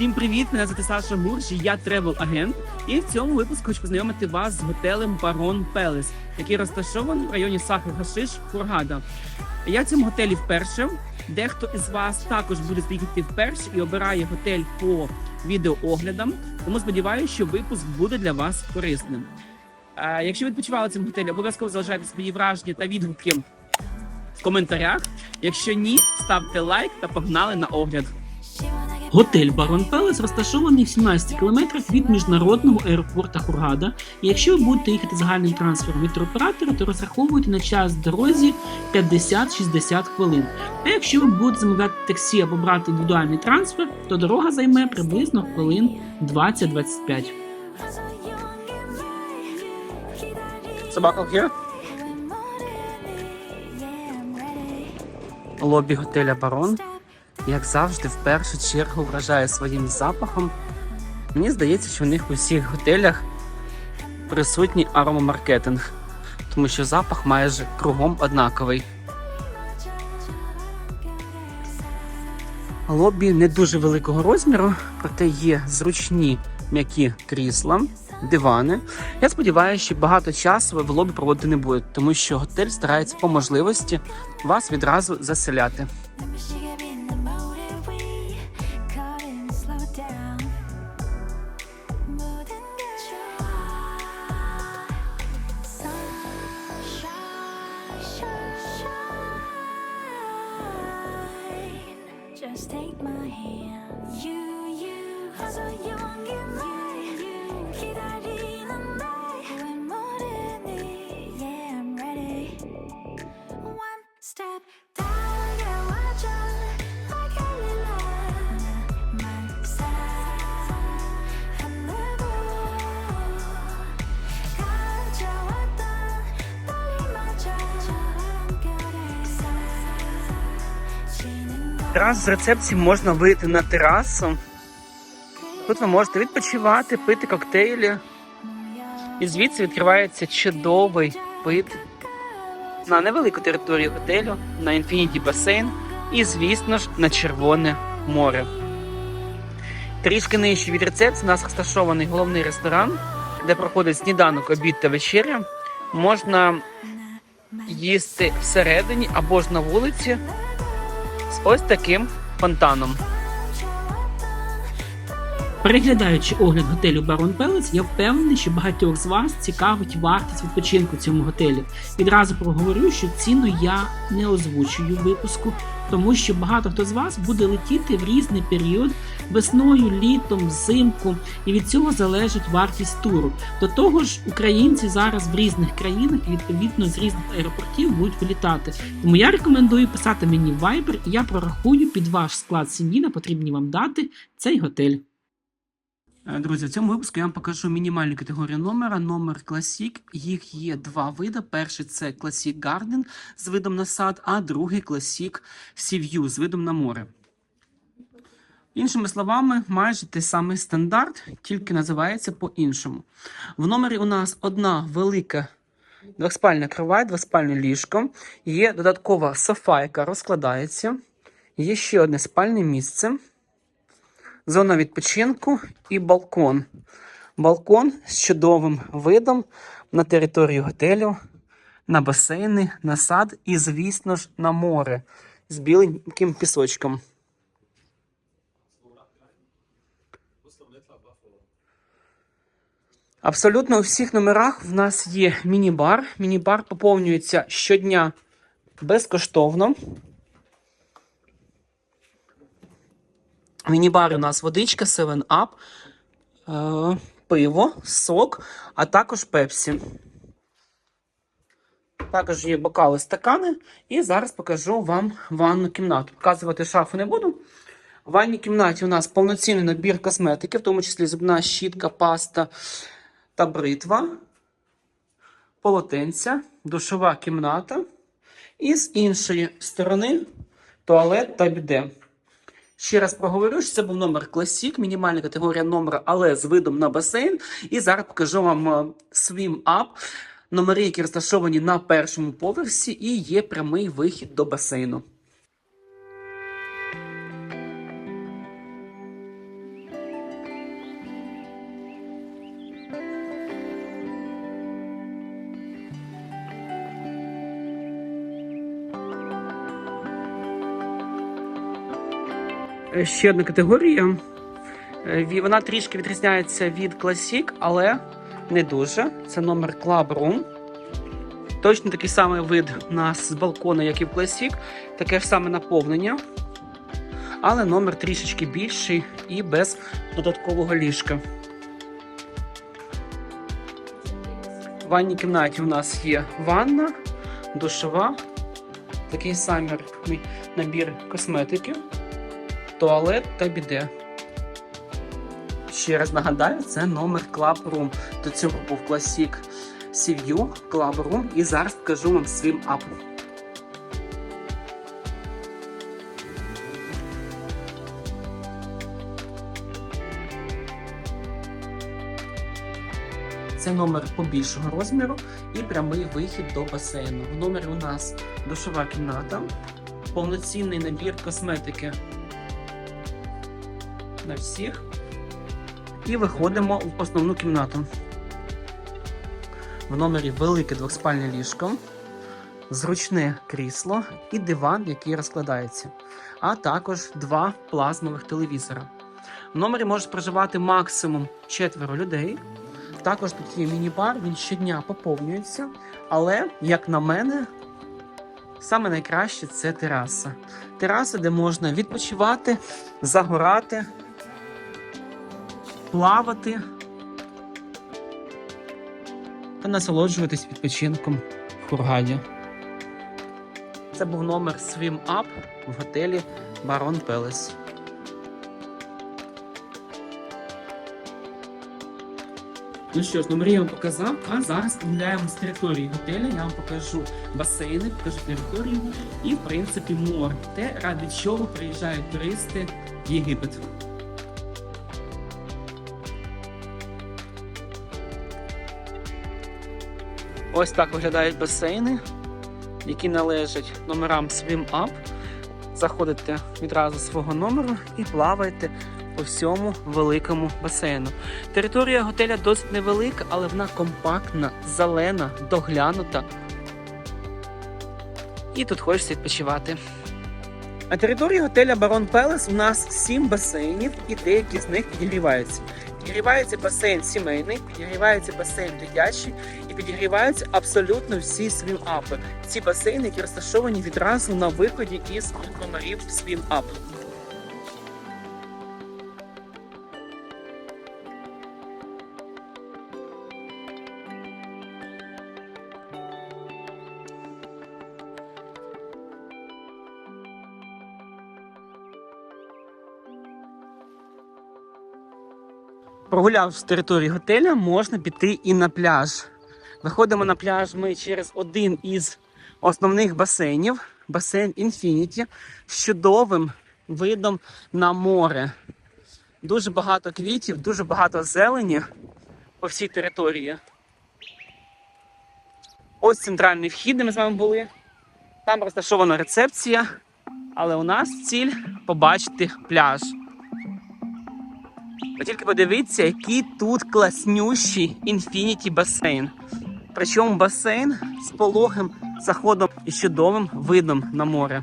Всім привіт! Мене звати Саша Мурж, і я тревел-агент. І в цьому випуску хочу познайомити вас з готелем Барон Пелес, який розташований в районі Сахар Гашиш, Кургада. Я в цьому готелі вперше. Дехто із вас також буде приїхати вперше і обирає готель по відеооглядам. Тому сподіваюся, що випуск буде для вас корисним. А якщо ви відпочивали в цьому готелі, обов'язково залишайте свої враження та відгуки в коментарях. Якщо ні, ставте лайк та погнали на огляд. Готель Барон Пелес розташований в 17 кілометрах від міжнародного аеропорту Хургада. І якщо ви будете їхати загальним трансфером від туроператора, то розраховуйте на час дорозі 50-60 хвилин. А якщо ви будете замовляти таксі або брати індивідуальний трансфер, то дорога займе приблизно хвилин 20-25. Собака here? Лобі готеля Барон як завжди, в першу чергу вражає своїм запахом. Мені здається, що в них у всіх готелях присутній аромамаркетинг, тому що запах майже кругом однаковий. Лобі не дуже великого розміру, проте є зручні м'які крісла, дивани. Я сподіваюся, що багато часу ви в лобі проводити не будете, тому що готель старається по можливості вас відразу заселяти. Step down and watch out. Раз з рецепції можна вийти на терасу. Тут ви можете відпочивати, пити коктейлі. І звідси відкривається чудовий вид на невелику територію готелю, на інфініті басейн і, звісно ж, на Червоне море. Трішки нижче від рецепції у нас розташований головний ресторан, де проходить сніданок, обід та вечеря. Можна їсти всередині або ж на вулиці з ось таким фонтаном. Переглядаючи огляд готелю Барон Пелес, я впевнений, що багатьох з вас цікавить вартість відпочинку в цьому готелі. Відразу проговорю, що ціну я не озвучую випуску, тому що багато хто з вас буде летіти в різний період весною, літом, взимку, і від цього залежить вартість туру. До того ж, українці зараз в різних країнах і відповідно з різних аеропортів будуть вилітати. Тому я рекомендую писати мені в Viber, і я прорахую під ваш склад сім'ї на потрібні вам дати цей готель. Е, Друзі, в цьому випуску я вам покажу мінімальну категорію номера, номер Classic. Їх є два види. Перший це Classic Garden з видом на сад, а другий Classic Sea View з видом на море. Іншими словами, майже той самий стандарт, тільки називається по-іншому. В номері у нас одна велика двоспальна кровать, двоспальне ліжко, є додаткова софа, яка розкладається, є ще одне спальне місце зона відпочинку і балкон. Балкон з чудовим видом на територію готелю, на басейни, на сад і, звісно ж, на море з біленьким пісочком. Абсолютно у всіх номерах в нас є міні-бар. Міні-бар поповнюється щодня безкоштовно. В міні-барі у нас водичка, 7-Up, е, пиво, сок, а також пепсі. Також є бокали, стакани. І зараз покажу вам ванну кімнату. Показувати шафу не буду. В ванній кімнаті у нас повноцінний набір косметики, в тому числі зубна щітка, паста та бритва, полотенця, душова кімната. І з іншої сторони туалет та біде. Ще раз проговорю, що це був номер Classic, мінімальна категорія номера, але з видом на басейн. І зараз покажу вам е, Swim Up. Номери, які розташовані на першому поверсі, і є прямий вихід до басейну. Ще одна категорія. Е, Вона трішки відрізняється від Classic, але не дуже. Це номер Club Room. Точно такий самий вид у нас з балкона, як і в Classic. Таке ж саме наповнення. Але номер трішечки більший і без додаткового ліжка. В ванній кімнаті у нас є ванна, душова, такий самий набір косметики, туалет та біде. Ще раз нагадаю, це номер Club Room. До цього був Sea View Club Room і зараз покажу вам свім ап. Це номер побільшого розміру і прямий вихід до басейну. В номері у нас душова кімната, повноцінний набір косметики на всіх. І виходимо в основну кімнату. В номері велике двохспальне ліжко, зручне крісло і диван, який розкладається, а також два плазмових телевізора. В номері може проживати максимум четверо людей. Також тут є міні-бар, він щодня поповнюється. Але, як на мене, саме найкраще це тераса. Тераса, де можна відпочивати, загорати, плавати та насолоджуватись відпочинком в Хургаді. Це був номер Swim Up в готелі Baron Palace. Ну що ж, номери я вам показав, а зараз гуляємо з території готеля. Я вам покажу басейни, покажу територію і, в принципі, море. Те, ради чого приїжджають туристи в Єгипет. Ось так виглядають басейни, які належать номерам Swim Up. Заходите відразу свого номеру і плаваєте по всьому великому басейну. Територія готеля досить невелика, але вона компактна, зелена, доглянута. І тут хочеться відпочивати. На території готеля Барон Пелес у нас сім басейнів, і деякі з них підігріваються. Підігрівається басейн сімейний, підігрівається басейн дитячий і підігріваються абсолютно всі свім-апи. Ці басейни, які розташовані відразу на виході із номерів свім-ап. Прогулявши території готеля, можна піти і на пляж. Виходимо на пляж ми через один із основних басейнів, басейн Infinity, з чудовим видом на море. Дуже багато квітів, дуже багато зелені по всій території. Ось центральний вхід, де ми з вами були. Там розташована рецепція, але у нас ціль побачити пляж. Ви тільки подивіться, який тут класнющий інфініті басейн. Причому басейн з пологим заходом і чудовим видом на море.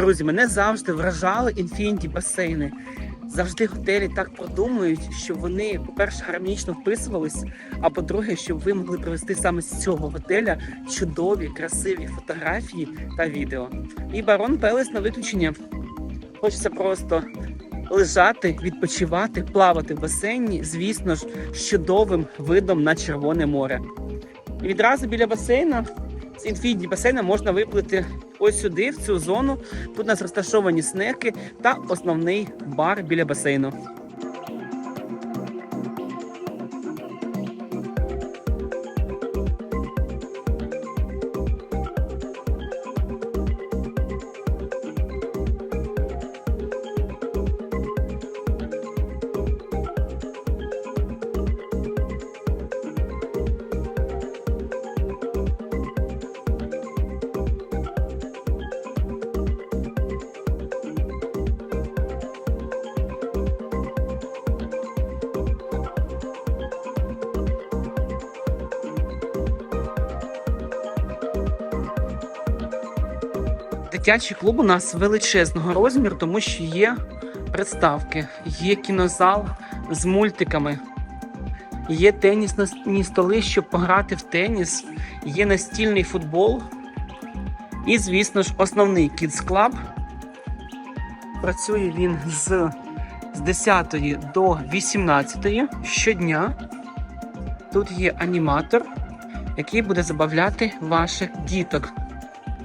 Друзі, мене завжди вражали інфініті басейни. Завжди готелі так продумують, щоб вони, по-перше, гармонічно вписувались, а по-друге, щоб ви могли привезти саме з цього готеля чудові, красиві фотографії та відео. І барон Пелес на виключення. Хочеться просто лежати, відпочивати, плавати в басейні, звісно ж, з чудовим видом на Червоне море. І відразу біля басейна з інфініті басейна можна виплити ось сюди, в цю зону. Тут у нас розташовані снеки та основний бар біля басейну. Дитячий клуб у нас величезного розміру, тому що є приставки, є кінозал з мультиками, є тенісні столи, щоб пограти в теніс, є настільний футбол. І, звісно ж, основний Kids Club. Працює він з, з 10 до 18 щодня. Тут є аніматор, який буде забавляти ваших діток.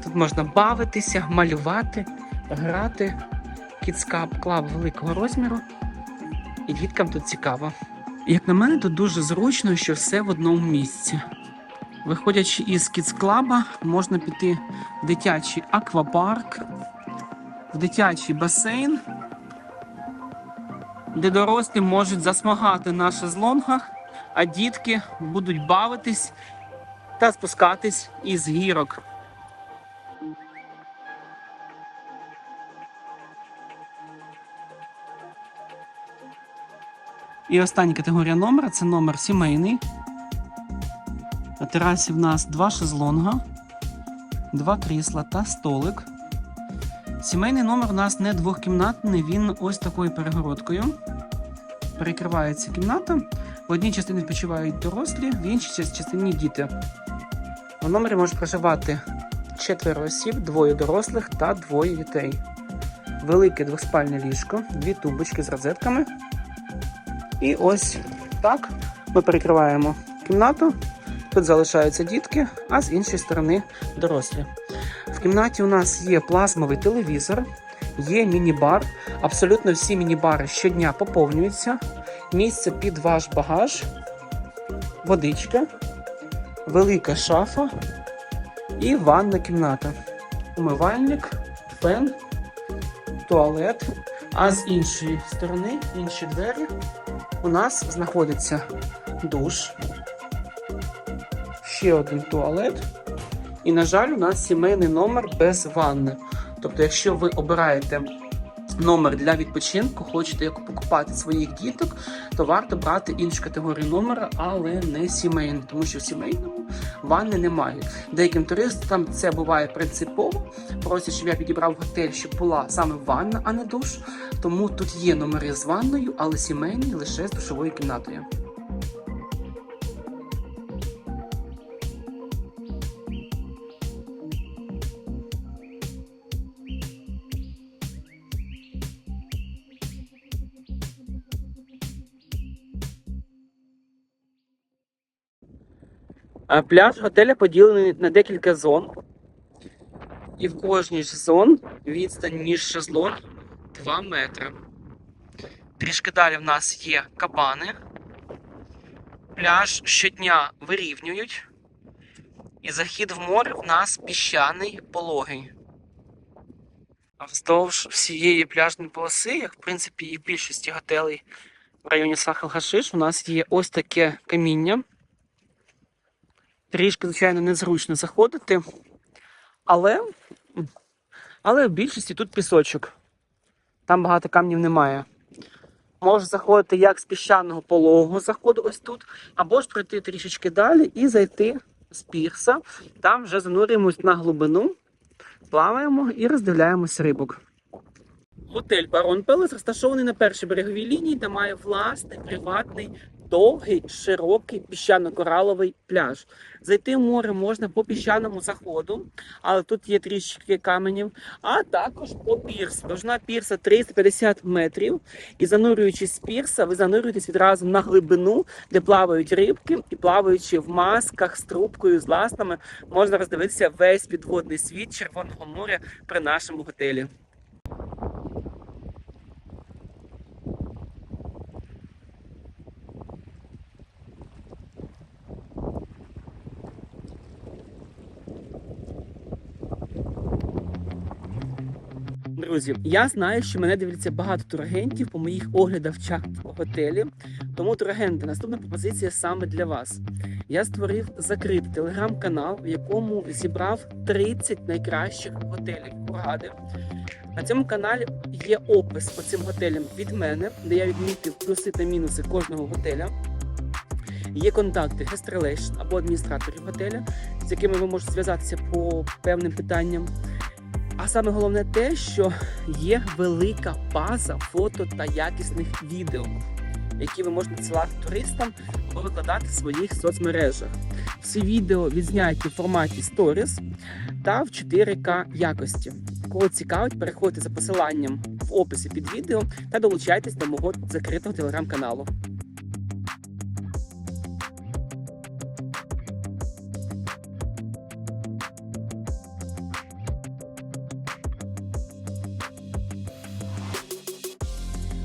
Тут можна бавитися, малювати, грати. Club Club великого розміру. І діткам тут цікаво. Як на мене, тут дуже зручно, що все в одному місці. Виходячи із Club, можна піти в дитячий аквапарк, в дитячий басейн, де дорослі можуть засмагати на шезлонгах, а дітки будуть бавитись та спускатись із гірок. І остання категорія номера це номер сімейний. На терасі в нас два шезлонга, два крісла та столик. Сімейний номер у нас не двохкімнатний, він ось такою перегородкою. Перекривається кімната. В одній частині відпочивають дорослі, в іншій частині діти. У номері можуть проживати четверо осіб, двоє дорослих та двоє дітей. Велике двоспальне ліжко, дві тумбочки з розетками. І ось так ми перекриваємо кімнату. Тут залишаються дітки, а з іншої сторони дорослі. В кімнаті у нас є плазмовий телевізор, є міні-бар. Абсолютно всі міні-бари щодня поповнюються. Місце під ваш багаж, водичка, велика шафа і ванна кімната. Умивальник, фен, туалет. А з іншої сторони, інші двері, у нас знаходиться душ, ще один туалет. І, на жаль, у нас сімейний номер без ванни. Тобто, якщо ви обираєте номер для відпочинку, хочете як покупати своїх діток, то варто брати іншу категорію номера, але не сімейну, тому що в сімейному ванни немає. Деяким туристам це буває принципово. Просять, щоб я підібрав готель, щоб була саме ванна, а не душ. Тому тут є номери з ванною, але сімейні лише з душовою кімнатою. Пляж готеля поділений на декілька зон. І в кожній зон відстань між шезлонг 2 метри. Трішки далі в нас є кабани. Пляж щодня вирівнюють. І захід в море в нас піщаний пологий. А вздовж всієї пляжної полоси, як в принципі і більшості готелей в районі Сахал-Гашиш, у нас є ось таке каміння. Трішки, звичайно, незручно заходити, але, але в більшості тут пісочок. Там багато камнів немає. Можеш заходити як з піщаного пологого заходу, ось тут, або ж пройти трішечки далі і зайти з пірса. Там вже занурюємось на глибину, плаваємо і роздивляємось рибок. Готель Барон Пелес розташований на першій береговій лінії та має власний приватний довгий, широкий піщано-кораловий пляж. Зайти в море можна по піщаному заходу, але тут є трішки каменів, а також по пірсу. Довжина пірса 350 метрів. І занурюючись з пірса, ви занурюєтесь відразу на глибину, де плавають рибки, і плаваючи в масках з трубкою, з ластами, можна роздивитися весь підводний світ Червоного моря при нашому готелі. Друзі, я знаю, що мене дивляться багато турагентів по моїх оглядах в готелі. Тому, турагенти, наступна пропозиція саме для вас. Я створив закритий телеграм-канал, в якому зібрав 30 найкращих готелів Кургади. На цьому каналі є опис по цим готелям від мене, де я відмітив плюси та мінуси кожного готеля. Є контакти Relation або адміністраторів готеля, з якими ви можете зв'язатися по певним питанням. А саме головне те, що є велика база фото та якісних відео, які ви можете надсилати туристам або викладати в своїх соцмережах. Всі відео відзняті в форматі Stories та в 4К якості. Кого цікавить, переходьте за посиланням в описі під відео та долучайтесь до мого закритого телеграм-каналу.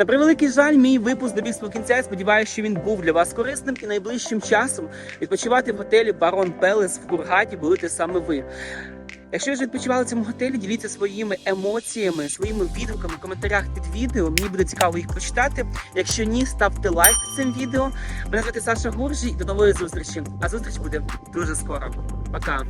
На превеликий жаль, мій випуск добіг свого кінця. Я сподіваюся, що він був для вас корисним і найближчим часом відпочивати в готелі Барон Пелес в Кургаті будете саме ви. Якщо вже відпочивали в цьому готелі, діліться своїми емоціями, своїми відгуками в коментарях під відео. Мені буде цікаво їх прочитати. Якщо ні, ставте лайк цим відео. Мене звати Саша Гуржі і до нової зустрічі. А зустріч буде дуже скоро. Пока.